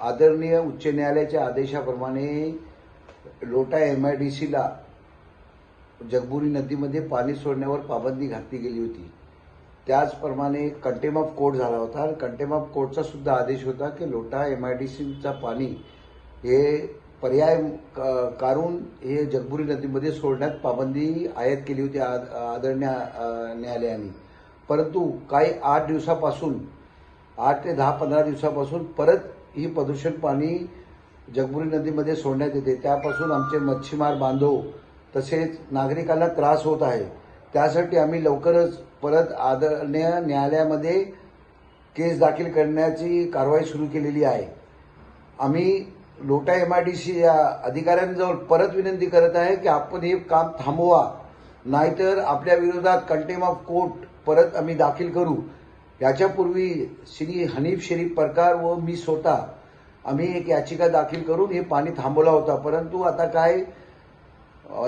आदरणीय उच्च न्यायालयाच्या आदेशाप्रमाणे लोटा एम आय डी सीला जगबुरी नदीमध्ये पाणी सोडण्यावर पाबंदी घातली गेली होती. त्याचप्रमाणे कंटेम ऑफ कोर्ट झाला होता. आणि कंटेम ऑफ कोर्टचा सुद्धा आदेश होता की लोटा एम आय डी सीचा पाणी हे पर्याय क- काढून हे जगबुरी नदीमध्ये सोडण्यात पाबंदी आयात केली होती आद- आदरणीय न्यायालयाने. परंतु काही आठ दिवसापासून आठ ते दहा पंधरा दिवसापासून परत ही प्रदूषण पाणी जगबुरी नदीमध्ये सोडण्यात येते. त्यापासून आमचे मच्छीमार बांधव तसेच नागरिकांना त्रास होत आहे. त्यासाठी आम्ही लवकरच परत आदरणीय न्यायालयामध्ये केस दाखल करण्याची कारवाई सुरू केलेली आहे. आम्ही लोटा एम आय डी सी या अधिकाऱ्यांजवळ परत विनंती करत आहे की आपण हे काम थांबवा. नाहीतर आपल्या विरोधात कंटेम ऑफ कोर्ट परत आम्ही दाखल करू. याच्यापूर्वी श्री हनीफ शरीफ परकार व मी स्वतः आम्ही एक याचिका दाखल करून हे पाणी थांबवला होता. परंतु आता काय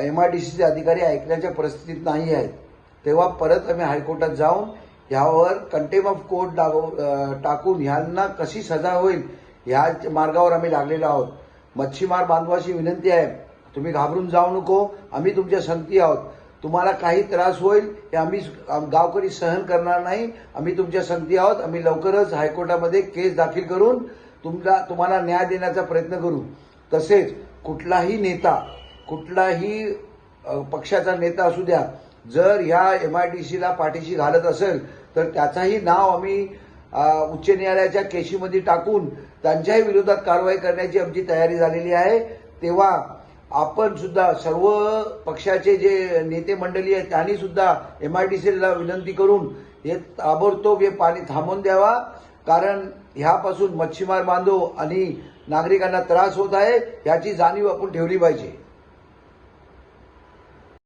एम आय डी सीचे अधिकारी ऐकण्याच्या परिस्थितीत नाही आहेत. तेव्हा परत आम्ही हायकोर्टात जाऊन ह्यावर कंटेम ऑफ कोर्ट टाकून ह्यांना कशी सजा होईल ह्या मार्गावर आम्ही लागलेलो आहोत. मच्छीमार बांधवाची विनंती आहे तुम्ही घाबरून जाऊ नको आम्ही तुमच्या संगती आहोत. तुम्हाला काही त्रास होईल हे आम्ही गावकरी सहन करणार नाही. आम्ही तुमच्या संगती आहोत. आम्ही लवकरच हायकोर्टामध्ये केस दाखल करून तुमचा तुम्हाला न्याय देण्याचा प्रयत्न करू. तसेच कुठलाही नेता कुठलाही पक्षाचा नेता असू द्या जर ह्या एम आय डी सीला पाठीशी घालत असेल तर त्याचाही नाव आम्ही उच्च न्यायालयाच्या केशीमध्ये टाकून त्यांच्याही विरोधात कारवाई करण्याची आमची तयारी झालेली आहे. तेव्हा आपण सुद्धा सर्व पक्षाचे जे नेते मंडळी आहेत त्यांनी सुद्धा एम आय डी सीला विनंती करून हे ताबडतोब हे पाणी थांबवून द्यावा. कारण ह्यापासून मच्छीमार बांधव आणि नागरिकांना त्रास होत आहे याची जाणीव आपण ठेवली पाहिजे.